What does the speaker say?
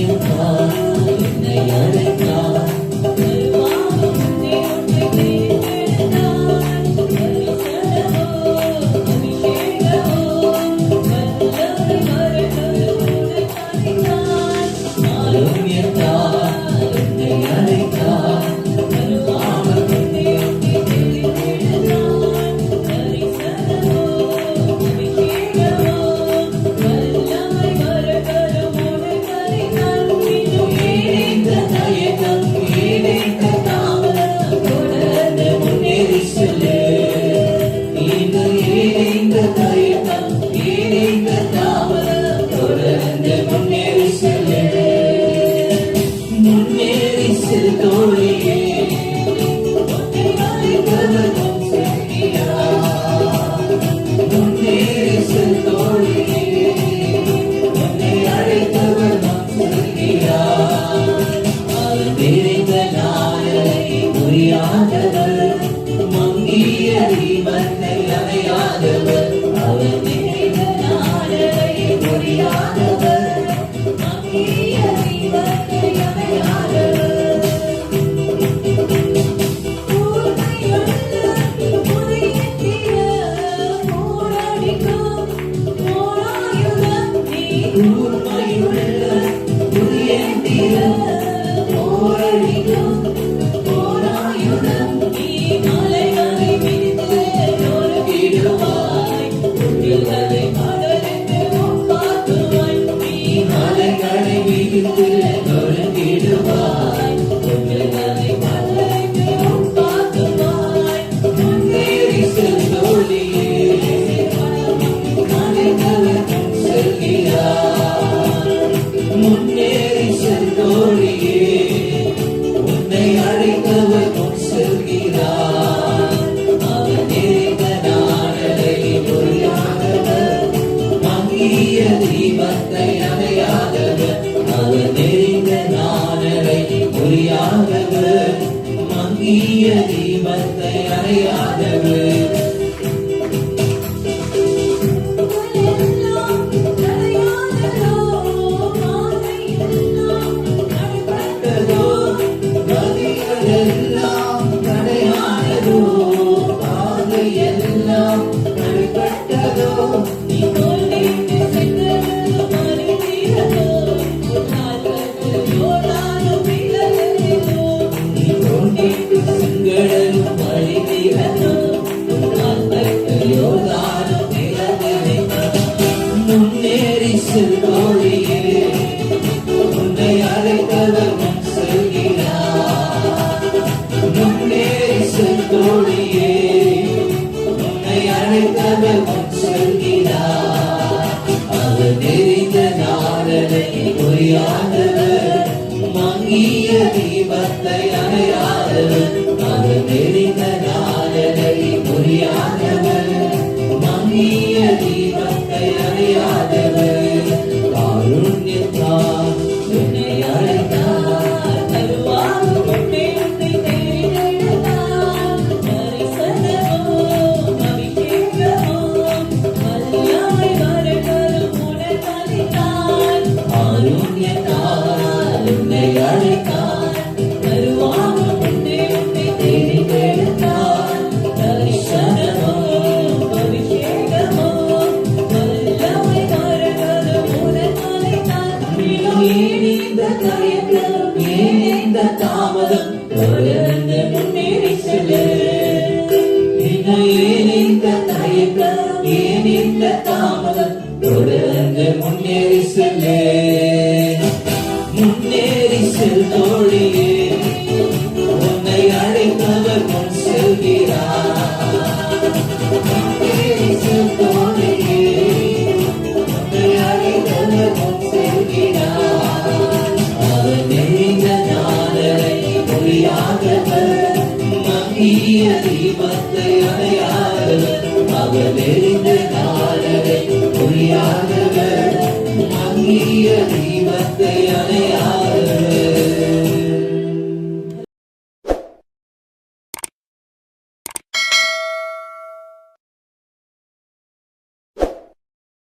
Union. the they are தோழியே உன்னை அழைத்தவர் முன் சொல்கிறார். அவர் தெரிந்த நாடனை பொறியாதவர் மங்கிய தீபத்தை அணையாதவர். அவர் தெரிந்த நாடனை பொறியாதவர் எரிச்சு தோழியே உன்னை அழைத்தவர் முன் செல்கிறார். எரிச்சு தோழியே உன்னை தீபத்தை அடையாதவர் அவர் நிறைந்த நாளரை மொழியாகவர் மகிய தீபத்தை அடையாத